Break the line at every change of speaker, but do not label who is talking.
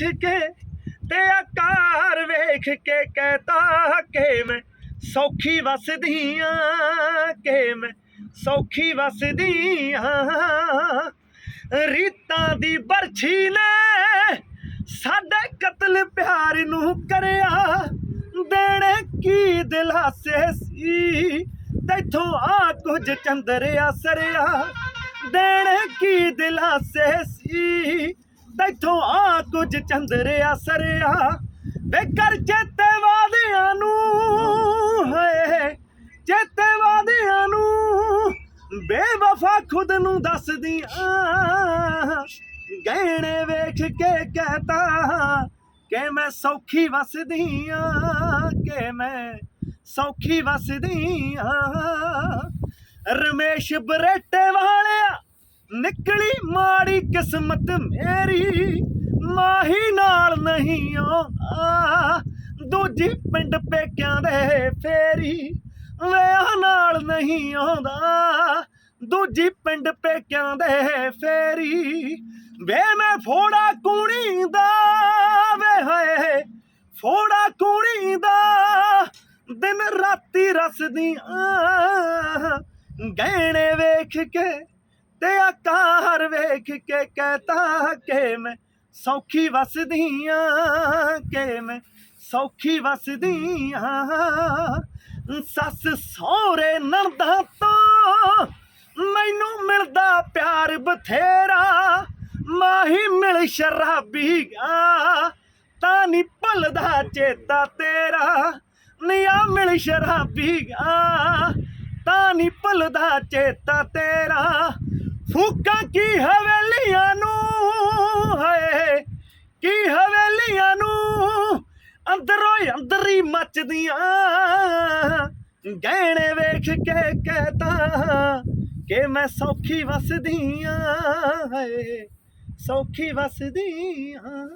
ਵੇਖ ਕੇ ਤੇ ਆਕਾਰ ਵੇਖ ਕੇ ਕਹਤਾ ਕਿ ਮੈਂ ਸੌਖੀ ਵਸਦੀ ਆਂ ਕਿ ਮੈਂ ਸੌਖੀ ਵਸਦੀ ਆਂ ਰੀਤਾਂ ਦੀ ਬਰਛੀ ਨੇ ਸਾਡੇ ਕਤਲ ਪਿਆਰ ਨੂੰ ਕਰਿਆ। ਦੇਣੇ ਕੀ ਦਿਲਾਸੇ ਸੀ? ਤੈਥੋਂ ਆ ਕੁਝ ਚੰਦਰਿਆ ਸਰਿਆ। ਦੇਣੇ ਕੀ ਦਿਲਾਸੇ ਸੀ? ਤੈਥੋਂ ਆ ਕੁਝ ਚੰਦਰਿਆ ਸਰਿਆ ਵੇ ਕਰ ਚੇਤੇ ਵਾਦਿਆਂ ਨੂੰ, ਹਏ। ਚੇਤੇ ਵਾਦਿਆਂ ਨੂੰ ਬੇਵਫਾ ਖੁਦ ਨੂੰ ਦੱਸਦੀਆਂ। ਗਹਿਣੇ ਵੇਖ ਕੇ ਕਹਤਾ ਕਿ ਮੈਂ ਸੌਖੀ ਵਸਦੀ ਆਂ ਕਿ ਮੈਂ ਸੌਖੀ ਵਸਦੀ ਆਂ ਰਮੇਸ਼ ਬਰੇਟੇ ਵਾਲੇ ਨਿਕਲੀ ਮਾੜੀ ਕਿਸਮਤ ਮੇਰੀ, ਮਾਹੀ ਨਾਲ ਨਹੀਂ ਆਉਂਦਾ। ਦੂਜੀ ਪਿੰਡ ਪੇਕਿਆਂ ਦੇ ਫੇਰੀ, ਵਿਆਹ ਨਾਲ ਨਹੀਂ ਆਉਂਦਾ। ਦੂਜੀ ਪਿੰਡ ਪੇਕਿਆਂ ਦੇ ਫੇਰੀ, ਵੇ ਮੈਂ ਫੋੜਾ ਕੂਣੀ ਦਾ ਵੇ ਹਏ, ਫੋੜਾ ਕੂਣੀ ਦਾ ਦਿਨ ਰਾਤੀ ਰਸਦੀਆਂ, ਗਹਿਣੇ ਵੇਖ ਕੇ ਤੇ ਆਕਾਰ ਵੇਖ ਕੇ ਕਹਤਾ ਕਿ ਮੈਂ ਸੌਖੀ ਵਸਦੀ ਆਂ, ਕਿ ਮੈਂ ਸੌਖੀ ਵਸਦੀ ਆਂ। ਸੱਸ ਸਹੁਰੇ ਨਰਦਾ ਤੋਂ ਮੈਨੂੰ ਮਿਲਦਾ ਪਿਆਰ ਬਥੇਰਾ, ਮਾਹੀ ਮਿਲ ਸ਼ਰਾਬੀ ਆ ਤਾਂ ਨਹੀਂ ਭੁੱਲਦਾ ਚੇਤਾ ਤੇਰਾ। ਨਿਆ ਆ ਮਿਲ ਸ਼ਰਾਬੀ ਆ ਤਾਂ ਨਹੀਂ ਭੁੱਲਦਾ ਚੇਤਾ ਤੇਰਾ। ਫੂਕਾਂ ਕੀ ਹਵੇਲੀਆਂ ਨੂੰ ਹੈ ਕੀ ਹਵੇਲੀਆਂ ਨੂੰ? ਅੰਦਰੋਂ ਹੀ ਅੰਦਰ ਹੀ ਮੱਚਦੀਆਂ। ਗਹਿਣੇ ਵੇਖ ਕੇ ਕਹਤਾ ਕਿ ਮੈਂ ਸੌਖੀ ਵਸਦੀ ਆਂ, ਹਾਏ, ਸੌਖੀ ਵਸਦੀਆਂ